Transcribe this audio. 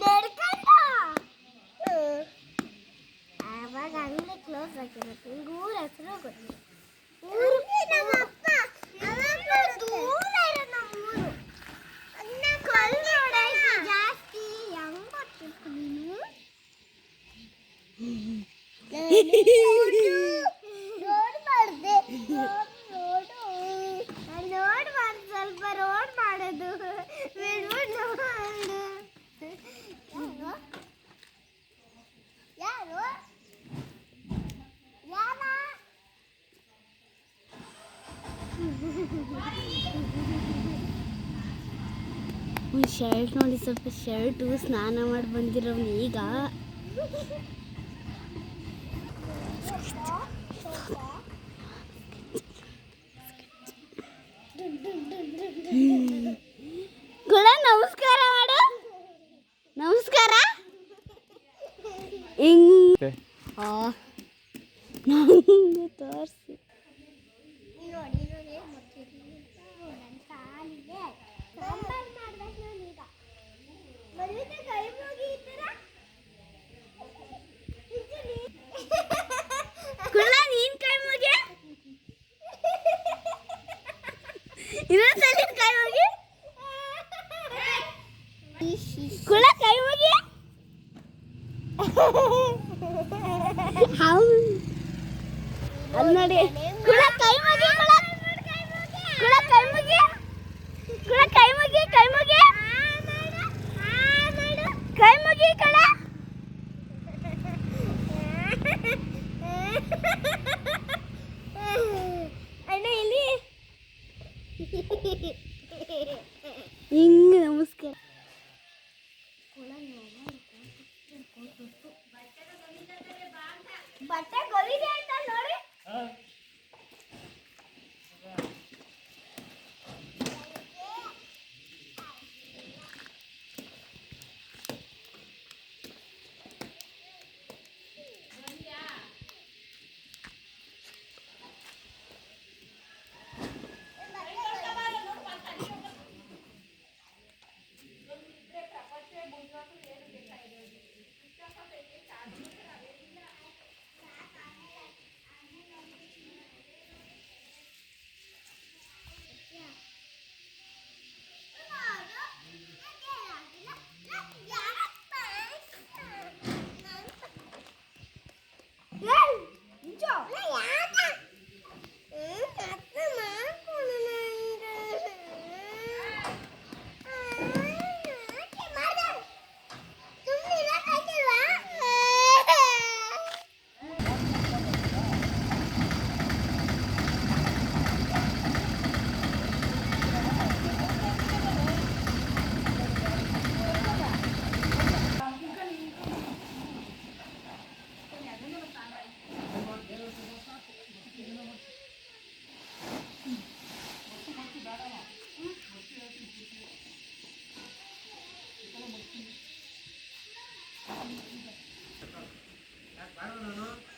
ನಡ್ಕಂಡ ಆವಾಗ ಅಂಗಡಿ ಕ್ಲೋಸ್ ಆಗಿರುತ್ತೆ ನಿಂಗೆ ಊರ ಹೆಸರು ಗೊತ್ತಿಲ್ಲ ಊರು ನಮ್ಮಪ್ಪ ನಮ್ಮಪ್ಪ ದೂರ ಇರೋ ನಮ್ಮೂರು ಕಲ್ಲು ನೋಡೋಕೆ ಜಾಸ್ತಿ ಹೆಂಗ್ ಬರ್ತಿತ್ತು ನೀನು ನೋಡ್ಬಾರ್ದೆ ನೋಡು ನಾನ್ ನೋಡ್ಬಾರ್ದು ಸ್ವಲ್ಪ ರೋಡ್ ಮಾಡೋದು ಒಂದು ಶರ್ಟ್ ನೋಡಿ ಸ್ವಲ್ಪ ಶರ್ಟು ಸ್ನಾನ ಮಾಡಿ ಬಂದಿರೋನು ಈಗ. ಗುಳ ನಮಸ್ಕಾರ ಮಾಡು. ನಮಸ್ಕಾರ. ಹಿಂಗ್. ತೋರಿಸಿ ಇನ್ನೊಂದ್ಸಲಿ ಕೈ ಹೋಗಿ? ಕುಳ ಕೈ ಹೋಗಿ? ಹೌದು. ನೋಡಿ. ಕುಳ ಕೈ ಹೋಗಿ ಗುಳ ಹಿಂಗ್ ನಮಸ್ಕಾರ. ಬಟ್ಟೆ I don't know.